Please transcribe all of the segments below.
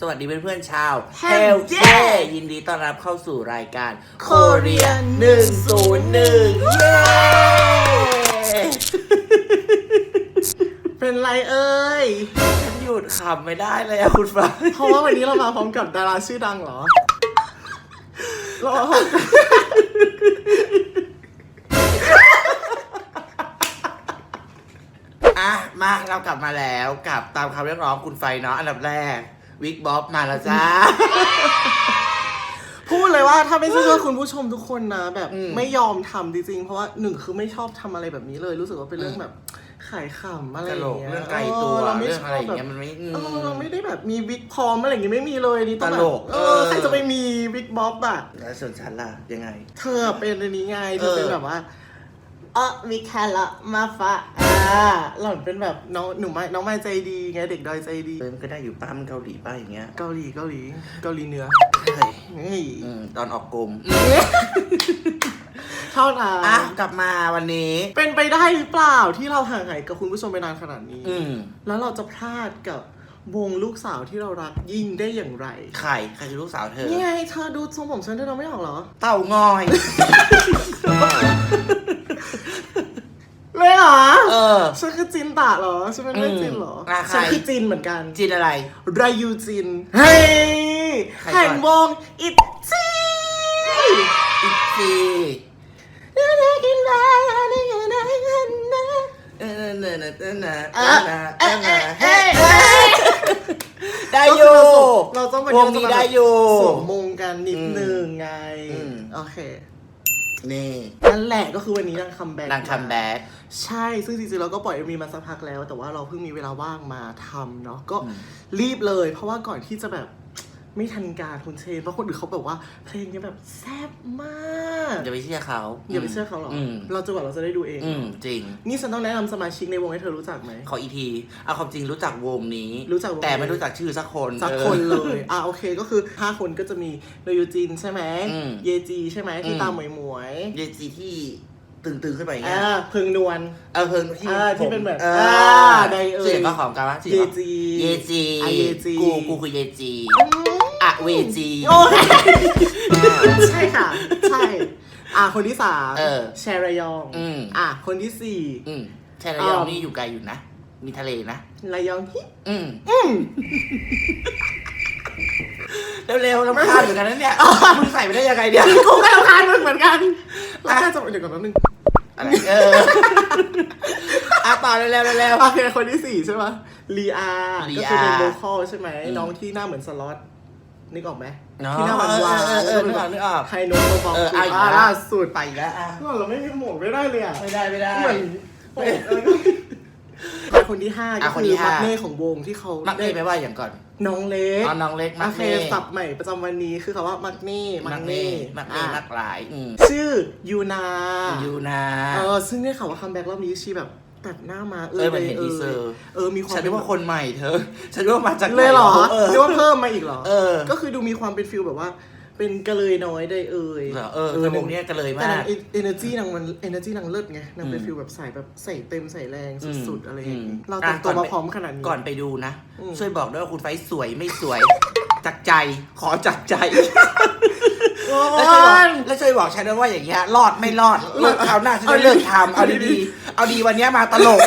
สวัสดีเพื่อนๆชาว Hell Hell Yeah Yeah ยินดีต้อนรับเข้าสู่รายการ Korea 101เย้เป็นไรเอ่ย ฉันหยุดขำไม่ได้เลยอะคุณฟ้าเพราะว่าวันนี้เรามาพร้อมกับดาราชื่อดังเหรอ รามาพร้อมอะมาเรากลับมาแล้วกับตามคำเรียกร้องคุณไฟเนาะอันดับแรก วิกบ๊อบมาแล้วจ้า พูดเลยว่าถ้าไม่ใช่เพื่อคุณผู้ชมทุกคนนะ แบบอืม ไม่ยอมทำจริงๆ เพราะว่าหนึ่งคือไม่ชอบทำอะไรแบบนี้เลย รู้สึกว่าเป็นเรื่องแบบ ขายขำอะไรตอย่าลงกเงี้ยเรื่องไกลตัวเราไม่เรื่อชงออะไรบอย่างแบบเงี้ยมันไม่อืม เออเราไม่ได้แบบมีวิกพร้อมอะไรอย่างเงี้ยไม่มีเลยนี่ต้องแบตลบกเอเอออใครจะไปมีวิกบ๊อบอะแล้วส่วนฉันล่ะยังไง เธอเป็นอันนี้ไงเธอเป็นเออ แบบว่าเออมีแคละมาฟะอ่าหล่อนเป็นแบบน้องหนูไม่น้องไม่ใจดีไงเด็กดอยใจดี เติมก็ได้อยู่ป้ามนเกาหลีป้าอย่างเงี้ยเกาหลีเกาหลีเกาหลีเหนือเฮ้ยเฮ้ยอืมตอนออกกลม เท่านั้นอะกลับมาวันนี้ เป็นไปได้หรือเปล่าที่เราห่างหายกับคุณผู้ชมไปนานขนาดนี้ อืมแล้วเราจะพลาดกับวงลูกสาวที่เรารักยิ่งได้อย่างไรใครใครคือลูกสาวเธอ นี่ไงเธอดูทรงผมฉันเธอเราไม่ออกเหรอ เต่างอย เลยเหรอเออ ฉันคือจินตะเหรอฉันเป็นไม่จินเหรออืมอะใคร ฉันคือจินเหมือนกันจินอะไร รายูจิน เฮ้ยใครก่อน แห่งวงอิตจี อีกทีกิน ได้อยู่เราต้องวงนี้ได้อยู่สวมมงกันนิดนึงไง โอเค นี่นั่นแหละก็คือวันนี้นางคัมแบ็กนางคัมแบ็กใช่ ซึ่งจริงๆเราก็ปล่อยมีมาสักพักแล้ว แต่ว่าเราเพิ่งมีเวลาว่างมาทำเนาะ ก็รีบเลย เพราะว่าก่อนที่จะแบบ ไม่ทันการคุณเชนเพราะคนอื่นเขาแบบว่าเพลงเนี้ยแบบแซ่บมากอย่าไปเชื่อเขาอย่าไปเชื่อเขาหรออืมเราจะบอกเราจะได้ดูเอง อืมจริง นี่ฉันต้องแนะนำสมาชิกในวงให้เธอรู้จักไหม ขออีกทีเอาความจริงรู้จักวงนี้ รู้จักวงแต่ไม่รู้จักชื่อสักคนสักออคนเลยอะโอเคก็คือ 5 คนก็จะมีโรยูจินใช่ไหม อืมเยจีใช่ไหมที่อืม ตามหมวยหมวยเยจีที่ตึงๆขึ้นไปอย่างๆเงี้ยอ่าเพิงนวล เออเพิ่งที่อ่าที่เป็นแบบเอออ่าใดเอ่ยเสียงก็ของกันว่าเยจี เยจี อะเยจี กู กูคือเยจีอะ เวจี โอ้ยใช่ค่ะ ใช่ อะ คนที่สามเออแชรยองอืม อะ คนที่สี่อืมใช่ระยองอ่านี่นี่อยู่ไกลอยู่นะ มีทะเลนะ ระยองฮิอืมอืมเร็วๆแล้วพลาดเหมือนกันนะเนี่ยมึงใส่ไปได้ยังไงเนี่ยกูก็รำคาญมึงเหมือนกันแล้วแค่จะเดี๋ยวก่อนแป๊บนึงอะไรเอออะต่อเร็วๆเร็ว โอเคคนที่สี่ใช่ไหมลีอาลีก็อาคือเป็นโวคอลใช่ไหม อืม น้องที่หน้าเหมือนสล็อต นึกออกไหมเนาะที่หน้าหวานหวานเออเออเออนึกออกนึกออกไฮโน้ตเบาเออๆเอาอีกอะแล้วล่าสุดไปอีกแล้วอะเราไม่มีหมวกไม่ได้เลยอะไม่ได้ไม่ได้เหมือนโอ้ยเออแต่คนที่ห้าก็อะคนคืที่อห้ามักเน่ของวงที่เขามักได้เน่ไปว่าอย่างก่อน น้องเล็กเอาน้องเล็กมัโอกเคเน่ศัพท์ใหม่ประจำวันนี้คือคำว่ามักเน่มักเน่มักเน่อะมักหลายอืมชื่อยูนายูนาเออซึ่งได้ข่าวว่าคัมแบ็กรอบนี้ชีแบบ ตัดหน้ามาเออมันเห็นทีเซอร์เออมีความฉันนึกว่าคนใหม่เธอ ฉันนึกว่ามาจากเลยเหรอเออนึกว่าเพิ่มมาอีกเหรอเออ ก็คือดูมีความเป็นฟิลแบบว่า เป็นกระเลยน้อยได้เอ่ยเหรอเออแต่วงเนี้ยก็เลยแต่มากนางเอเนอร์จีนางมันเอเนอร์จีนางเลิศไงนางเป็นอืมฟิลแบบใส่แบบใส่เต็มใส่แรงอืมสุดๆอะไรอย่างงี้อืมเราแต่งตัวอะก่อนมาไปพร้อมขนาดนี้ก่อนไปดูนะอืมช่วยบอกด้วยว่าคุณไฟสวยไม่สวยจากใจขอจากใจโอ้ แล้วช่วยบอกยแล้วช่วยบอกฉันด้วยว่าอย่างเงี้ยรอดไม่รอดเลิกคราวหน้าฉันจะเลิกทำเอาดีๆเอาดีวันเนี้ยมาตลก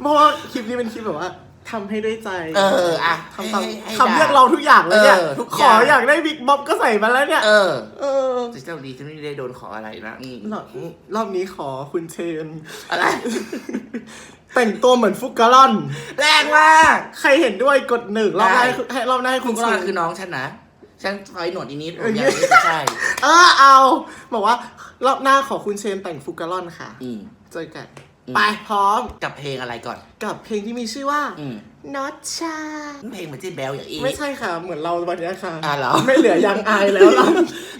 เพราะว่าคลิปนี้เป็นคลิปแบบว่าทำให้ด้วยใจเอออะทำตามให้ให้คำเรียกเราทุกอย่างเลยเนี่ยเออทุกขอย่าองอยากได้บิ๊กบ๊อบก็ใส่มาแล้วเนี่ย เออเออจะเจ้าดีฉันไม่ได้โดนขออะไรนะอืมรอบรอบนี้ขอคุณเชน อะไร แต่งตัวเหมือนฟุกกะลอน แรงมาก ใครเห็นด้วยกดหนึ่งรอบหน้าได้ ให้ให้รอบหน้าให้คุคุณณก็เชรอนคือน้องฉันนะ ฉันถอยหนวดอีนิดผมเอออยากไม่ใช่เออเอา บอกว่ารอบหน้าขอคุณเชนแต่งฟุกกะลอนค่ะ อืม เจอกัน อืม ไปพร้อมกับเพลงอะไรก่อน กับเพลงที่มีชื่อว่า อืม Not Shy เพลงเหมือนเจ๊แบลอย่างอีไม่ใช่ค่ะ เหมือนเราวันนี้ค่ะ อะเหรอไม่เหลือยังอายแล้วเรา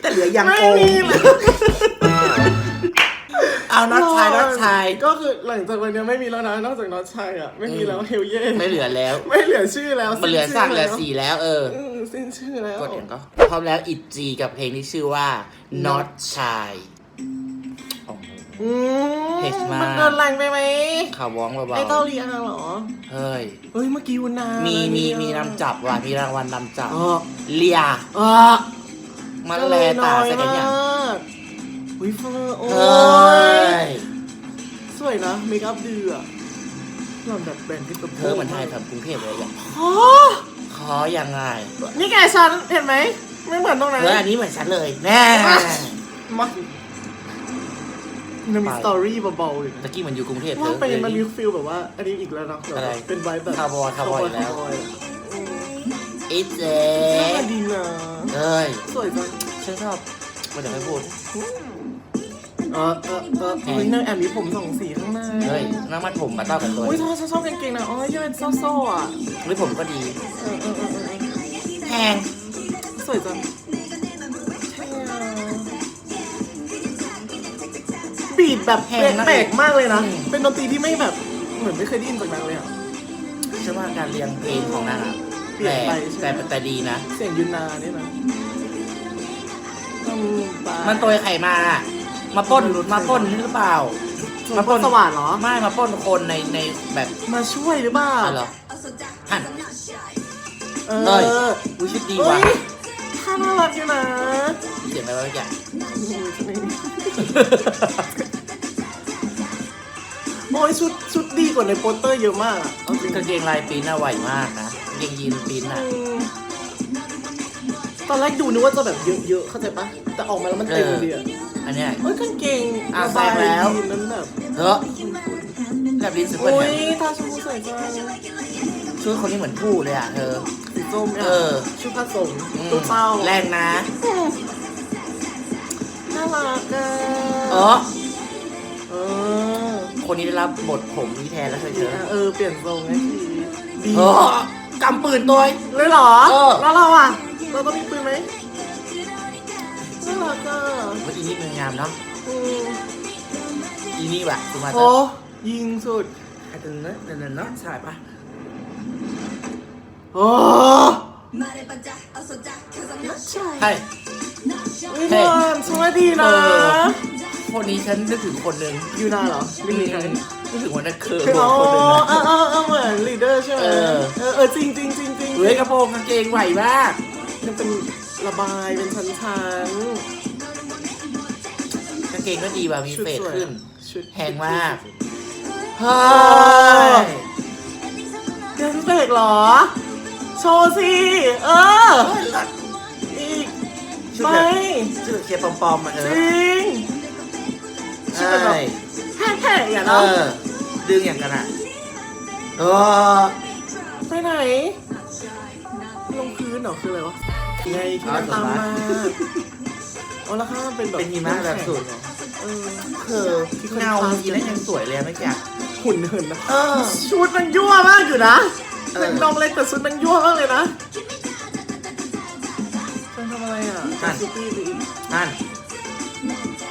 แต่เหลือยังไม่โกง มี เลยเอาน็อตชายน็อตชายก็คือหลังจากวันนี้ไม่มีแล้วนะนอกจากน็อตชัยอะไม่มีแล้วเฮลเย่ไม่เหลือแล้ว ไม่เหลือชื่อแล้วมันเหลือสิ้สร้างชื่เหลือแล้วสี่แล้วเอออืมสิ้นชื่อแล้วกดเห็นก็พร้อมแล้วอิจีกับเพลงที่ชื่อว่า not shy อืมเผ็ดมากมันเกินแรงไปไหมข่าวว้องเบาไอ้เกาหลีอาเหรอๆเฮ้ย เฮ้ย เมื่อกี้วุนนามีมีมีมีนำจับว่ะ มีรางวัลนำจับเออเลียเออมันแลตาใส่กันอย่าง วิเฟอร์โอ้เฮ้ยสวยนะเมคอัพดีอะหล่อนแบบแบรนด์ที่ตัวเธอเหมือนไทยทำกรุงเทพเลยอย่างอ๋อขอยังไงนี่แกฉันเห็นไหม ไม่เหมือนตรงไหนเอออันนี้เหมือนฉันเลยแน่ มามันมีสตอรี่เบาๆอยู่ตะกี้มันอยู่กรุงเทพเธว่าอ ไปเลยมันมีฟิลแบบว่า อันนี้อีกแล้วเนาะแบบอะไรเป็นไวแบบคาร์บอยคาร์บอยอีกแล้ว คาร์บอยอืมอีเจ๊น่าดีนะเอ้ย สวยจังฉันชอบไมันจะไม่พูด เออเออเออเฮ้ยนางแอบมีผมสองสีข้างหน้าเฮ้ยน้ำมัดผมมาต้ากันตัวอุ้ยเธอฉันชอบกางเกงนะอ๋อยังเป็นโซ่ๆอะหรือผมก็ดีเออเออเออเออแพงสวยจังเท่อะบีดแบบแปลกๆมากเลยนะ เป็นดนตรีที่ไม่แบบเหมือนไม่เคยได้ยินจากนางเลยอะฉันว่าการเรียงเพลงของนางอะเปลี่ยนไปแต่ใช่ไหมแต่แต่ดีนะ เสียงยุนนาเนี่ยนะอืตายมันตัวไข่มา มาปล้นมาปล้นหรือเปล่า มาปล้นสว่านเหรอ ไม่มาปล้นคนในในแบบมาช่วยหรือเปล่าอ๋อเหรอหัน เอเอ้ย ออุ้ยชุดดีเฮ้ว่ะยท่าน่ารักอยู่นะเสียงอะไรวะอย่าง โอ้ยชุดชุดดีกว่าในโปสเตอร์เยอะมากอะเอาจริงกางเกงลายปริ้นน่ะไหวมากนะกางเกงยีนปริ้นน่ะอืมตอนแรกดูนึกว่าจะแบบเยอะๆเข้าใจปะแต่ออกมาแล้วมันเต็มดีอะ อันเนี้ยเอ้ยกางเกงอะระบายแซงแล้วยีนนั้นแบบเฮ้อแบบลิ้นสุดเปิ้ลโอ้ยเนี่ยตาชมพูสวยจังชุดคนนี้เหมือนผู้เลยอะเธอ สีส้มเนี่ยเออ ชุดผสมอืมตู้เต้าแรงนะอืมน่ารักอะเออ เออคนนี้ได้รับบทผมนี้แทนแล้วเธอเธอเออเปลี่ยนทรงไงทีดีเออกำปืนตัว เลยเหรอ เออ แล้วเราอะ เราต้องมีปืนไหม น่ารักอะว่าอีนี่มันงามเนาะอืมอีนี่แบบคุณมาโอ้ยิงสุดไอ้ตัวนั้นเดินเนาะใช่ปะโอ้ใช่วิเทิร์นช่วยดีนะเออคนนี้ฉันนึกถึงคนหนึ่งยูนาเหรอไม่มีใครนึกถึงวันนั้นคือคือโบอ๋อคนหนึ่งเอนะอเออเออเหมือนลีดเดอร์ใช่ไหมเออเออเออจริงจริงจริงจริงเฮ้ยกระโปรงกางเกงไหวมากมันเป็น ระบายเป็นชั้นชั้นกางเกงก็ดีว่ะมีชุดเฟดสวยขึ้น ชุดแพงมาก เฮ้ยเดนเบกเหรอ โชว์สิ เอออีกชุดไปแบบชุดแบบเชียร์ปอมๆมาเธจอริงใช่แห่ๆอย่างเอเนาะอ ดึงอย่างกันอะเออไปไหน ลงพื้นเหรอคืออะไรวะ ไงที่มันตามมาเอาละค่ะเป็นแบบเป็นหิมะแบบสุดเออคือเงาอีนั่นยังสวยเลยไม่แก่หุ่นเหินนะเออชุดมันยั่วมากอยู่นะเออเป็นน้องเล็กแต่ชุดมันยั่วมากเลยนะฉันทำอะไรอะชุดตี้ไปอีกนั่น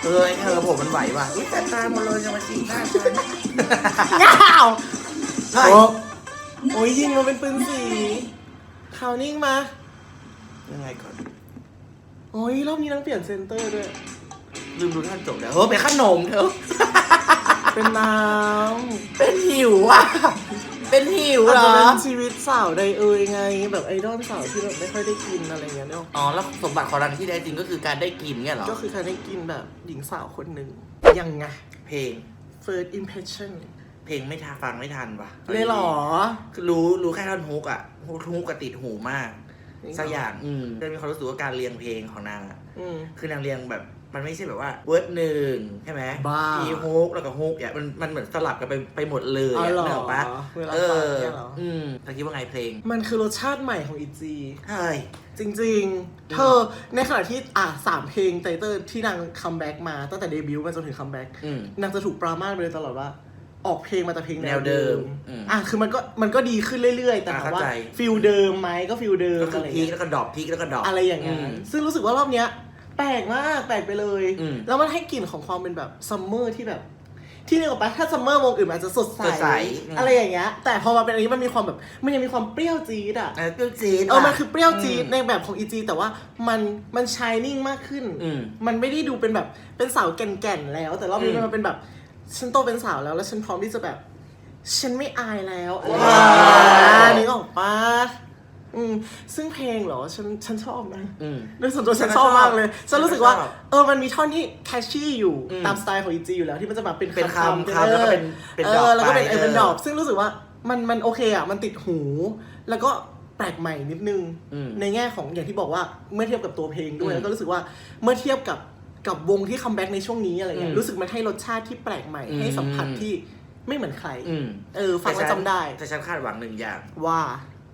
เอ้ยเธอผมมันไหวว่ะอุ้ยแต่ตาหมดเลยจะมาสีหน้าฉันยาวเฮ้ยโอ้โอ้ยยิงมาเป็นปืนสีข่าวนิ่งมา ยังไงก่อน โอ้ยรอบนี้ต้องเปลี่ยนเซนเตอร์ด้วย ลืมดูท่านจบแล้วเฮ้ยเป็นขนมเธอเป็นน้เป็นหิวอะ เป็นหิวำอาจเหรจะอ เป็นชีวิตสาวใดเอ่ยไง แบบไอดอลสาวที่แบบไม่ค่อยได้กินอะไรเงี้ยเนาะอ๋อ แล้วสมบัติของเราที่แท้จริงก็คือการได้กินเนี่ยเหรอ ก็คือการได้กินแบบหญิงสาวคนหนึ่งยังไง เพลง first impression เพลงไม่ทาฟังไม่ทันว่ะเลยเหรอ คือรู้รู้แค่ท่อนฮุกอะฮุกฮุกกับติดหูมาก สักอย่างอืมจะมีความรู้สึกว่าการเรียงเพลงของนางอะอืม คือนางเรียงแบบมันไม่ใช่แบบว่าเวิร์ดหนึ่งใช่ไหมบ้ามีมีฮุกแล้วก็ฮุกเนี่ยมันมันเหมือนสลับกันไปไปหมดเลยอ๋ออะเหรอนึกออกปะเวลาเอฟังอเนี่ยเหรอ อืมตะคิดว่าไงเพลงมันคือรสชาติใหม่ของอีจี เฮ้ย จริงๆ เธอในขณะที่อะสามเพลงไตเตอร์ที่นางคัมแบ็กมาตั้งแต่เดบิวต์มาจนถึงคัมแบ็กอืม นางจะถูกปรามาสไปเลยตลอดว่า ออกเพลงมาแต่เพลงแนแนววเดิเดิมมอืมอะคือมันก็มันก็ดีขึ้นเรื่อยๆ แต่อะถามว่าเข้าใจ ฟิลเดิมไหมก็ฟิลเดิมก็คืออะไรพีคเงี้ยแล้วก็ดรอปพีคแล้วก็ดรอป อะไรอย่างเงี้ยมซึ่งรู้สึกว่ารอบเนี้ย แปลกมากแปลกไปเลย อืมแล้วมันให้กลิ่นของความเป็นแบบซัมเมอร์ที่แบบ ที่นึกออกปะถ้าซัมเมอร์วงอื่นมันอาจจะสดใสสดใสอืม อะไรอย่างเงี้ยแต่พอมาเป็นอันนี้มันมีความแบบมันยังมีความเปรี้ยวจี๊ดอะ เออเปรี้ยวจี๊ดเออมันคือเปรี้ยวจี๊ดอืมในแบบของอีจีแต่ว่ามันมันชายนิ่งมากขึ้น อืมมันไม่ได้ดูเป็นแบบเป็นสาวแก่นๆแล้ว แต่รอบนี้อืมมันเป็นแบบ ฉันโตเป็นสาวแล้วแล้วฉันพร้อมที่จะแบบ ฉันไม่อายแล้วอะไรว้าวนึกออกปะอืมซึ่งเพลงเหรอฉันฉันชอบนะอืม โดยส่วนตัวฉันฉันชอบชอบมากเลย ฉันรู้สึกว่าฉันชอบเออมันมีท่อนที่แคชชี่อยู่อืมตามสไตล์ของอีจีอยู่แล้วที่มันจะแบบเป็นเป็นคำคำๆคำแล้วก็เป็นเป็นเอดอกอแล้วก็เป็นไปเออเป็นเออดอกซึ่งรู้สึกว่ามันมันโอเคอะมันติดหู แล้วก็แปลกใหม่นิดนึง อืมในแง่ของอย่างที่บอกว่าเมื่อเทียบกับตัวเพลงด้วย อืม แล้วก็รู้สึกว่าเมื่อเทียบกับ กับวงที่คัมแบ็กในช่วงนี้อะไรเงี้อืยมรู้สึกมันให้รสชาติที่แปลกใหม่อืมให้สัมผัสที่ไม่เหมือนใคร อืมเออ ฟังแล้วจำได้ แต่ฉันคาดหวังหนึ่งอย่าง ว่า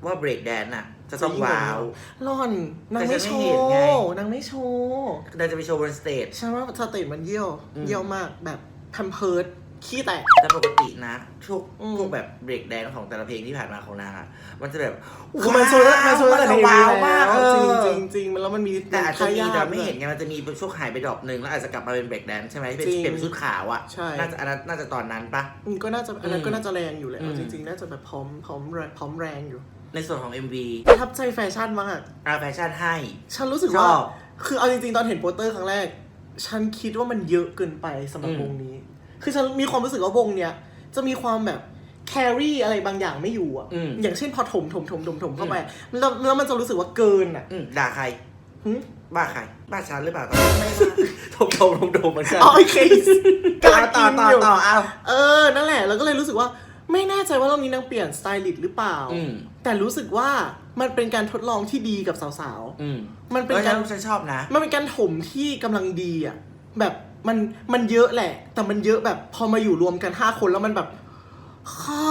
ว่าเบรกแดนน่ะ จะต้องว้าว ร่อนนางแต่ไม่ฉัโชนไม่เห็นไง ว์นางไม่โชว์ นายจะไปโชว์บนสเตจ ฉันว่าสเตจมันเยี่ยว อืม เยี่ยวมากแบบแพมเพิร์ด ขี้แตก แต่ปกตินะทุกอืม พวกแบบเบรกแดนของแต่ละเพลงที่ผ่านมาของนางอะมันจะแบบคือมันโชว์มันโชว์ตั้งแต่ในว้าวว้ามากกเอจริงอจริงจริงแล้วมันมีแต่อาจจะมีท่ยกแต่ไม่ด้วยเห็นไงมันจะมีช่วงหายไปดรอปหนึ่งแล้วอาจจะกลับมาเป็นเบรกแดนใช่ไหมที่เป็นจริงเปลี่ยนชุดขาวอะใช่ น่าจะอันนั้นน่าจะตอนนั้นปะ อืมก็น่าจะอันนั้นอืมก็น่าจะแรงอยู่แหละอืม จริงๆน่าจะแบบพร้อมพร้อมแรงพร้อมแรงอยู่ในส่วนของ MV ประทับใจแฟชั่นมากอาแฟชั่นให้ ฉันรู้สึกชว่าอบ คือเอาจริงๆตอนเห็นโปสเตอร์ครั้งแรก ฉันคิดว่ามันเยอะเกินไปสำหรับอืมวงนี้ คือฉันมีความรู้สึกว่าวงเนี้ยจะมีความแบบแครี่อะไรบางอย่างไม่อยู่อะ อืม อย่างเช่นพอถมถมถมถมถมเข้าไปแล้วแล้วมันจะรู้สึกว่าเกินอะอืมด่าใคร หึบ้าใคร บ้าฉันหรือเปล่าตอนไม่นี้ว่าทมทมทมทมเหมือนกันอ๋อโอเคกำลังต่อกินต่ออยู่ ต่อเอา เออ นั่นแหละ แล้วก็เลยรู้สึกว่าไม่แน่ใจว่ารอบนี้นางเปลี่ยนสไตลิสต์หรือเปล่า อืม แต่รู้สึกว่ามันเป็นการทดลองที่ดีกับสาวอืมๆ มันเป็นเออการฉันฉันชอบนะ มันเป็นการถมที่กำลังดีอะ แบบ มันมันเยอะแหละ แต่มันเยอะแบบพอมาอยู่รวมกันห้าคนแล้วมันแบบฮ่า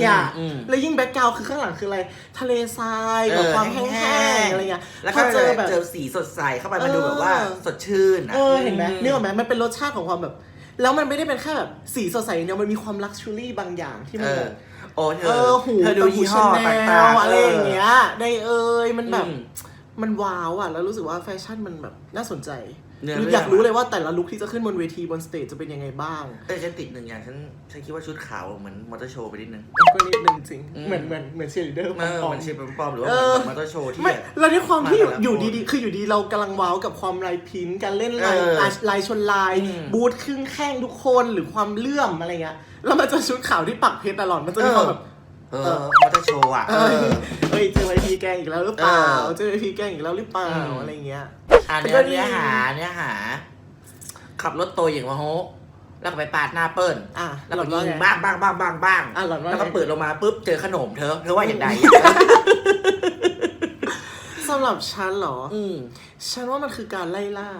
อย่าอืมแล้วยิ่งแบ็กกราวคือข้างหลังคืออะไร ทะเลทรายแบบเออความแห้แห้งงๆ ๆอะไรเงี้ยแล้วพก็อเจอแบบ เจอสีสดใสเข้าไปมันดูแบบว่าเออ สดชื่นอะเออเห็นไหมนึกออกไหมมันเป็นรสชาติของความแบบ แล้วมันไม่ได้เป็นแค่แบบสีสดใสอย่างเดียวมันมีความลักชัวรี่บางอย่างที่มันเอแบอบโอ้เธเอออหูเธอดูแบบหูยี่ห้อชาแนต่างลๆอะไรอย่างเงี้ยได้เอยมันแบบ อืม มันว้าวอะ แล้วรู้สึกว่าแฟชั่นมันแบบน่าสนใจ เนื้อหรือเรื่อง อยากรู้เลยว่าแต่ละลุคที่จะขึ้นบนเวทีบนสเตจจะเป็นยังไงบ้าง แต่ฉันติดหนึ่งอย่างฉันฉันคิดว่าชุดขาวเหมือนมอเตอร์โชว์ไปนิดนึง ก็นิดนึงจริง อืม เหมือนเหมือนเหมือนเชียร์ลีดเดอร์เออปลอมัมนๆเชฟปลอมๆหรือว่าเอเหมืออนมอเตอร์โชว์ที่ไม่แบบ แล้วด้วยความที่อยู่มาแต่ละอยู่คนดีๆ คืออยู่ดีเรากำลังว้าวกับความลายพิมพ์การเล่นลายเออลายลายชนลาย อืม บูทครึ่งแข้งทุกคนหรือความเลื่อมอะไรเงี้ยแล้วมันจะชุดขาวที่ปักเพชรตลอดมันจะมีความแบบ เออมอเตอร์โชว์อะเอเออ อเฮ้ยเจอไอพีแกงอีกแล้วหรือเปล่าเออ เจอไอพีแกงอีกแล้วหรือเปล่าอืมอะไรเงี้ย อ่านแต่เนื้ก็อดีเนื้อหาเนื้อหา ขับรถโตอย่างมาโฮแล้วก็ไปปาดหน้าเปิ้ลอะแล้วหล่ก็อนว่ายิงไงบ้างบ้างบ้างบ้างบ้างอะหล่อนว่าแล้วก็ไงเปิดลงมาปุ๊บเจอขนมเธอเธอว่าอย่างไรสำหรับฉันเหรอ อืมฉันว่ามันคือการไล่ล่า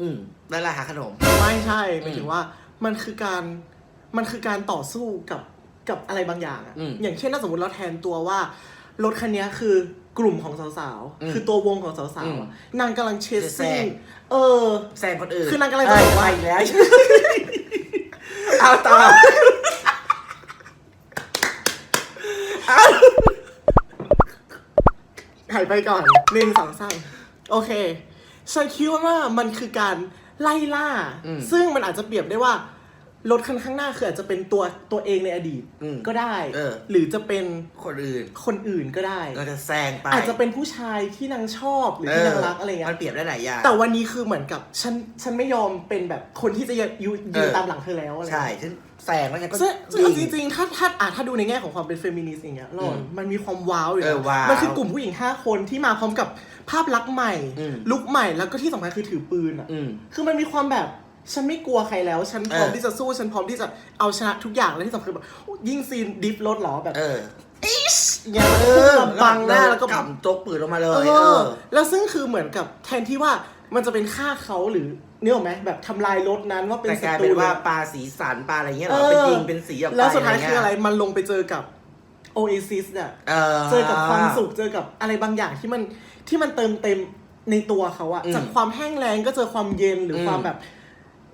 อืมได้ละหาขนม ไม่ใช่หมายอืมถึงว่ามันคือการมันคือการต่อสู้กับกับอะไรบางอย่างอะอืม อย่างเช่นถ้าสมมติเราแทนตัวว่า รถคันนี้คือ กลุ่มของสาวอืมๆ คือตัววงของสาวอืมๆอะนางกำลังเชสจะแซซิ่งงเออ แซงคนอื่นคือนางกำลังจะบอกว่า เยไปแล้ว เอาต่อหายไปก่อนหนึ่งสองสามโอเคฉันคิดว่ามันคือการไล่ล่า อืม ซึ่งมันอาจจะเปรียบได้ว่า รถคันข้างหน้าคืออาจจะเป็นตัวตัวเองในอดีตอืมก็ได้ เออ หรือจะเป็นคนอื่นคนอื่นก็ได้ เราจะแซงไปอาจจะเป็นผู้ชายที่นางชอบหรือที่นางรักอะไรเงี้มันยเปรียบได้หลายอย่าง แต่วันนี้คือเหมือนกับฉันฉันไม่ยอมเป็นแบบคนที่จะยืนยืนเออ ตามหลังเธอแล้วอะไรใช่เงี้ยฉันแซงแล้วฉันก็ซึ่งซึ่งเอาจยิง ริงๆ ถ้าถ้าอะถ้าดูในแง่ของความเป็นเฟมินิสต์อย่างเงี้ยหล่อนอืมมันมีความว้าวอยู่เออนะว้าวมันคือกลุ่มผู้หญิงห้าคนที่มาพร้อมกับภาพลักษณ์ใหม่ อืม ลุคใหม่แล้วก็ที่สำคัญคือถือปืนอะ อืม คือมันมีความแบบ ฉันไม่กลัวใครแล้ว ฉันพร้อมเออ ที่จะสู้ ฉันพร้อมที่จะเอาชนะทุกอย่างแล้วที่สำคัญคือแบบยิ่งซีนดิฟรถเหรอแบบเอออย่างเงี้ยเออบังหน้าแล้วก็กำจกปืนลงมาเลเอยเอออ แล้วซึ่งคือเหมือนกับแทนที่ว่ามันจะเป็นฆ่าเขาหรือเนื้ออกไหมแบบทำลายรถนั้นว่าเป็นแต่ศักลายตรูเป็นว่าเลยปลาสีสันปลาอะไรเงี้ยเหรเอออเป็นยิงเป็นสีออกไปแล้วสุดท้ายเงี้คืออะไรมันลงไปเจอกับโอเอซิสอะเออ เจอกับความสุขเจอกับอะไรบางอย่างที่มันที่มันเติมเต็มในตัวเขาอะอืมจากความแห้งแล้งก็เจอความเย็นหรืออม ความแบบ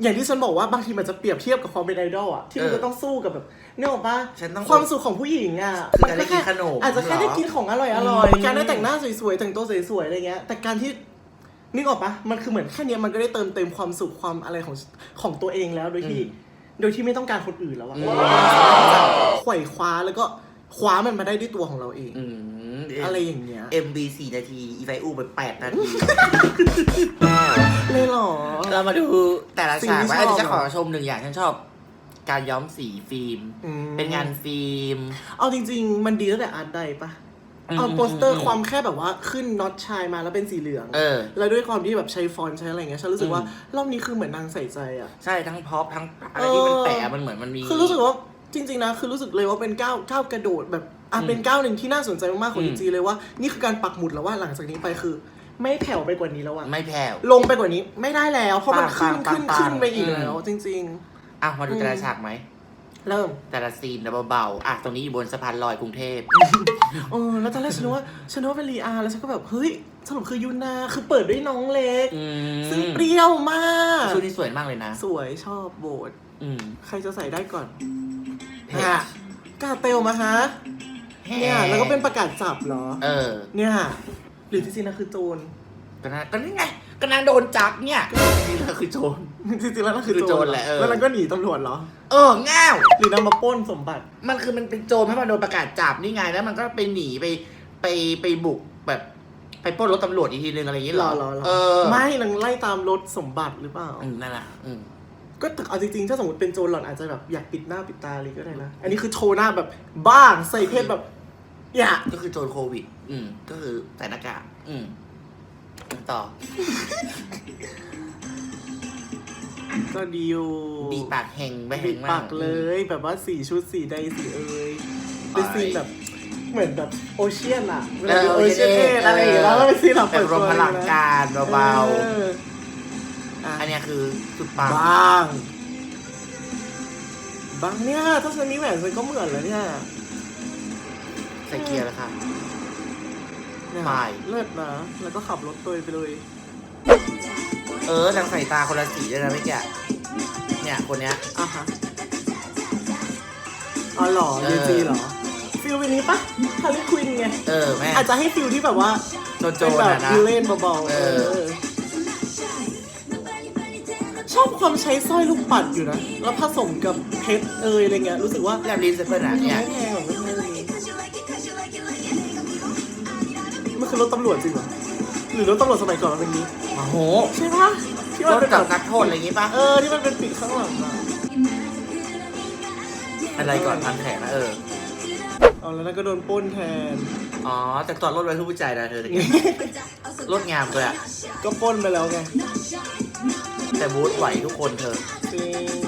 อย่างที่ฉันบอกว่าบางทีมันจะเปรียบเทียบกับความเป็นไอดอลอะที่มันเออจะต้องสู้กับแบบเนื้ออกปะฉันต้องความสุขของผู้หญิงอะคือมันการได้ก็กิแค่นขนมอาจจะแค่เหรอได้กินของอร่อยอร่อยอืมการได้แต่งหน้าสวยๆแต่งตัวสวยๆอะไรเงี้ย แต่การที่นึกออกปะมันคือเหมือนแค่เนี้ยมันก็ได้เติมเต็มความสุขความอะไรของของตัวเองแล้วโดยที่อืมโดยที่ไม่ต้องการคนอื่นแล้วอะอืมจะไขว่คว้าแล้วก็คว้ามันมาได้ด้วยตัวของเราเองอืมอะไรอย่างเงี้ย MV สี่นาที อีไฟอูไปแปดนาที เลยเหรอเรามาดูแต่ละสิ่งฉากที่ว่าชอบอันนี้จะขอชมหนึ่งอย่างฉันชอบ การย้อมสีฟิล์ม อืมเป็นงานฟิล์ม เอาจริง ๆ มันดีตั้งแต่อาร์ตไดปะอืมเอาโปสเตออืร์ม ความแค่แบบว่าขึ้นน็อตชายมาแล้วเป็นสีเหลือง เออ แล้วด้วยความที่แบบใช้ฟอนต์ใช้อะไรเงี้ยฉันรู้สึกว่าอืม รอบนี้คือเหมือนนางใส่ใจอะ ใช่ทั้งพ็อปทั้งอะไรที่มันแปะมันเหมือนมันมี คือรู้สึกว่าจริง ๆ นะ คือรู้สึกเลยว่าเป็นก้าวก้าวกระโดดแบบอะอืมเป็นก้าวหนึ่งที่น่าสนใจมากๆของอืจมริงๆเลยว่า นี่คือการปักหมุดแล้วว่าหลังจากนี้ไปคือ ไม่แผ่วไปกว่านี้แล้วอะไม่แผ่ว ลงไปกว่านี้ไม่ได้แล้ว เพราะมันขึ้นปังๆขึ้นปังๆขึ้นไปอีกอืม แล้ว จริง อะมาดูอืมแต่ละฉากไหม ๆ เริ่มแต่ละซีนแล้วเบาๆอะตรงนี้อยู่บนสะพานลอยกรุงเทพ เออแล้วตอนแรกฉันนึกว่าฉันนึกว่าเป็นลีอาร์แล้วฉันก็แบบเฮ้ยสรุปคือยูนาคือเปิดด้วยน้องเล็ก อืมซึ่งเปรี้ยวมาก ชุดนี้สวยมากเลยนะสวยชอบโบดอืมใครจะใส่ได้ก่อนเผ็ดฮะกาเตลมาฮะเนี่ยแล้วก็เป็นประกาศจับเหรอ เออ เนี่ย หรือจริงๆนะคือโจรก็น่าก็นี่ไงก็นางโดนจับเนี่ยนี่แหละคือโจร จริงๆแล้วนั่นคือคือโจโจรรแหละเออ แล้วนางก็หนีตำรวจเหรอ เออง่าวหรือนางมาปล้นสมบัติ มันคือมันเป็นโจรเพราะมันโดนประกาศจับนี่ไง แล้วมันก็ไปหนีไปไปไปบุกแบบไปปล้นรถตำรวจอีกทีนึงอะไรอย่างเงี้ยหเหรรออหรอหรอเออไม่นางไล่ตามรถสมบัติหรือเปล่า อืมนั่นแหละอืม ก็แต่เอาจริงๆ ถ้าสมมติเป็นโจรหล่อนอาจจะแบบอยากปิดหน้าปิดตาเลยก็ได้นะ อันนี้คือโชว์หน้าแบบบ้างใส่เพศแบบ อย่าก็คือโจรโควิด อืม ก็คือใส่หน้ากากอืม ต่อ ก็ดีอยู่บีปากแหงไปแหบีงบมากปากเลยแบบว่าสีชุดสีใดสีเอ่ยไปเป็นซีนแบบ เหมือนแบบโอเชียนอะเวเอลาอดูโอเชียนเออะไรอย่างเงี้ยแล้วก็เป็นซีนแบบแบบรวมพลังการเบาอออะๆอันเนี้ยคือสุดปัง บ้าง บางเนี่ยถ้าฉันมีแหวนฉันก็เหมือนแล้วเนี่ย ใส่เกียร์แล้วค่ะ เนี่ยไป เลิศนะ แล้วก็ขับรถตัวไปเลย เออนางใส่ตาคนละสีด้วยนะไม่แกเนี่ยคนเนี้ย อะฮะอ๋อเหรอเอเยอจีเหรอ ฟิลเป็นนี้ปะฮาร์ลีควินไง เออแม่อาจจะให้ฟิลที่แบบว่าโจโจเป็นนแบบอะนะวิลเล่นเบาๆเอเออ อ ชอบความใช้สร้อยลูกปัดอยู่นะ แล้วผสมกับเพชรเอยอะไรเงี้ย รู้สึกว่าแลบลิ้นเซเปิลอะไม่เนี่ยแพงหรอกไม่แพ คือรถตำรวจจริงเหรอ หรือรถตำรวจสมัยก่อนมันเป็นนี้ โอ้โหใช่ปะที่รมันถเป็นแบกับบนักโทษอะไรอย่างงี้ปะเออที่มันเป็นปีกข้างหลังอะอะไรก่อนพันแขนนะเออ เอาแล้วนั่นก็โดนปล้นแทน อ๋อ แต่จอดรถไว้ทุกผู้ใจนะเธอตะกี้รถงามเลยอะก็ปล้นไปแล้วไงแต่บูธไหวทุกคนเธอ จริง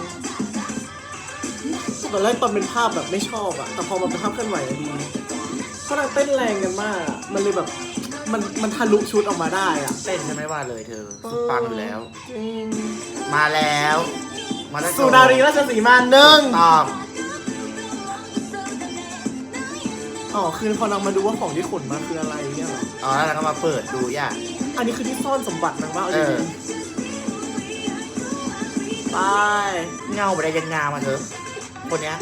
ตอนแรกตอนเป็นภาพแบบไม่ชอบอะแต่พอมันเป็นภาพเคลื่อนไหวอะดีเพราะนางเต้นแรงกันมากอะมันเลยแบบ มันมันทะลุชุดออกมาได้อะเต้นใช่ไหมว่าเลยเธอสุดปังอยู่แล้ว จริงมาแล้ว มาแล้วสุนารีราชสีมาหนึ่งตอบอ๋อคือพอนางมาดูว่าของที่ขนมาคืออะไรเนี่ยเหรออ๋อแล้วเราก็มาเปิดดูย่าอันนี้คือที่ซ่อนสมบัตินางว่าเอาจเอริองๆไปเงาไปได้ยังงามมาเธอคนเนี้ย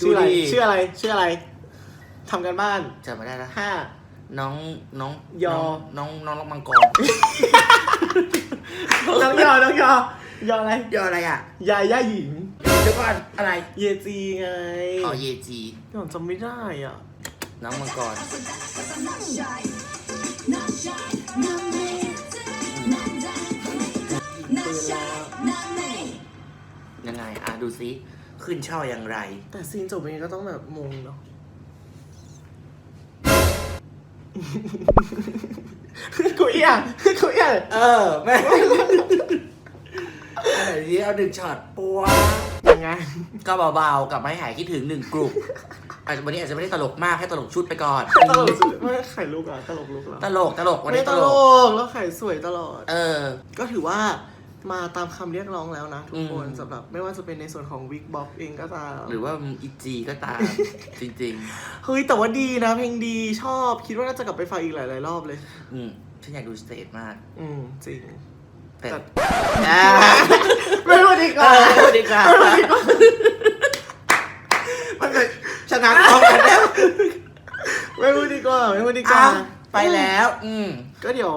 ชื่ออะไรดูดิชื่ออะไรชื่ออะไรทำกันบ้านจำไม่ได้ละห้า น้องน้องยอ น้องน้องน้องมังกร น้องยอ น้องยอ ยออะไร ยออะไรอะยาย่าหญิง เดี๋ยวก่อนอะไรเยจีไงอ๋อเยจีหย่อนจำไม่ได้อะ น้องมังกรปืนแล้วยังไงอะดูซิขึ้นช่ออย่างไร แต่ซีนจบเองก็ต้องแบบมงเนาะ กูเอียงกูเอียงเออแม่อะไรนี้เอาหนึ่งช็อตปัวยังไงก็เบาๆกับไม่หายคิดถึงหนึ่งกลุ่มอาจจะวันนี้อาจจะไม่ได้ตลกมากแค่ตลกชุดไปก่อน ตลกสุดไม่ไข่ลูกอะตลกลูกเหรอตลกตลกวันไม่นี้ตตลลก กแล้วไข่สวยตลอด เออ ก็ถือว่า มาตามคำเรียกร้องแล้วนะทุกคนอืม สำหรับไม่ว่าจะเป็นในส่วนของวิกบ็อกเองก็ตาม หรือว่าอีจีก็ตาม จริงเฮ้ย แต่ว่าดีนะ เพลงดีชอบคิดว่าน่าจะกลับไปฟังอีกหลาย ๆ รอบเลย ๆ อืมฉันอยากดูสเตจมาก อืม จริง แต่แต่อ่าไม่พูดดีกเอว่าอสวัสดีค่ะมันเป็นชนะพร้อมกันแล้วไม่พูดดีกว่าไม่พูดดีกว่าอ้าวไปแล้ว อืม ก็เดี๋ยว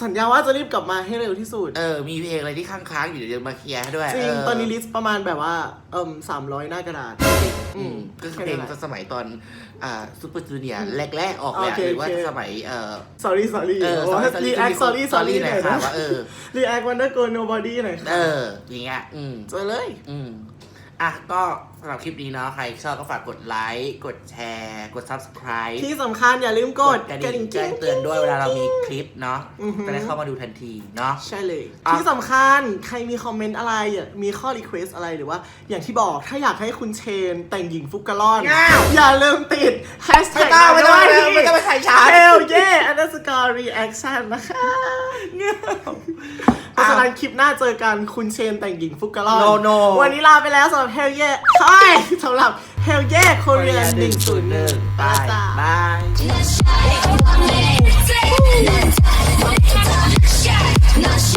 สัญญาว่าจะรีบกลับมาให้เร็วที่สุด เออ มีเพลงอะไรที่ค้างๆอยู่เดี๋ยวมาเคลียร์ให้ด้วยจริง เตอนนี้ลิสต์ประมาณแบบว่าเอิ่มสามร้อยหน้ากระดาษ อืมก็คือเพลงแค่นั้นแหละสมัยตอนอ่าซูเปอร์จูเนียร์แรกๆออกเลยอะโอเคหรือว่าโอเค สมัยเอ่อ sorry sorry เออ sorry รีแอค sorry สอ sorry รี่หหน่น่ออยยค่ะนะว่าเออ รีแอควันเดอร์โก nobody หน่อยค่ะเอออย่างเงี้ยอืมเจอเลย อืม อะ ก็ สำหรับคลิปนี้เนาะใครชอบก็ฝากกดไลค์กดแชร์ กด subscribe ที่สำคัญอย่าลืมกดกระดิ่งแจ้งเตือนด้วยเวลาเรามีคลิปเนาะอือหือจะได้เข้ามาดูทันทีเนาะ ใช่เลย อะ ที่สำคัญใครมีคอมเมนต์อะไรอะมีข้อรีเควสอะไรหรือว่า อย่างที่บอกถ้าอยากให้คุณเชนแต่งหญิงฟุกกะลอนอ้าว อย่าลืมติดแฮชไม่แท็กต้องไม่ต้องไม่ต้องไม่ต้องไปใส่ชาร์จเฮลเย่อันดับสกอร์รีแอคชั่นนะคะ เเพราะฉะนั้นคลิปหน้าเจอกันคุณเชนแต่งหญิงฟุกกะลอน No, no วันนี้ลาไปแล้วสำหรับเฮลเย่ใช่สำหรับเฮลเย่โคเรียหนึ่งศูนย์หนึ่งบายบาย not shy.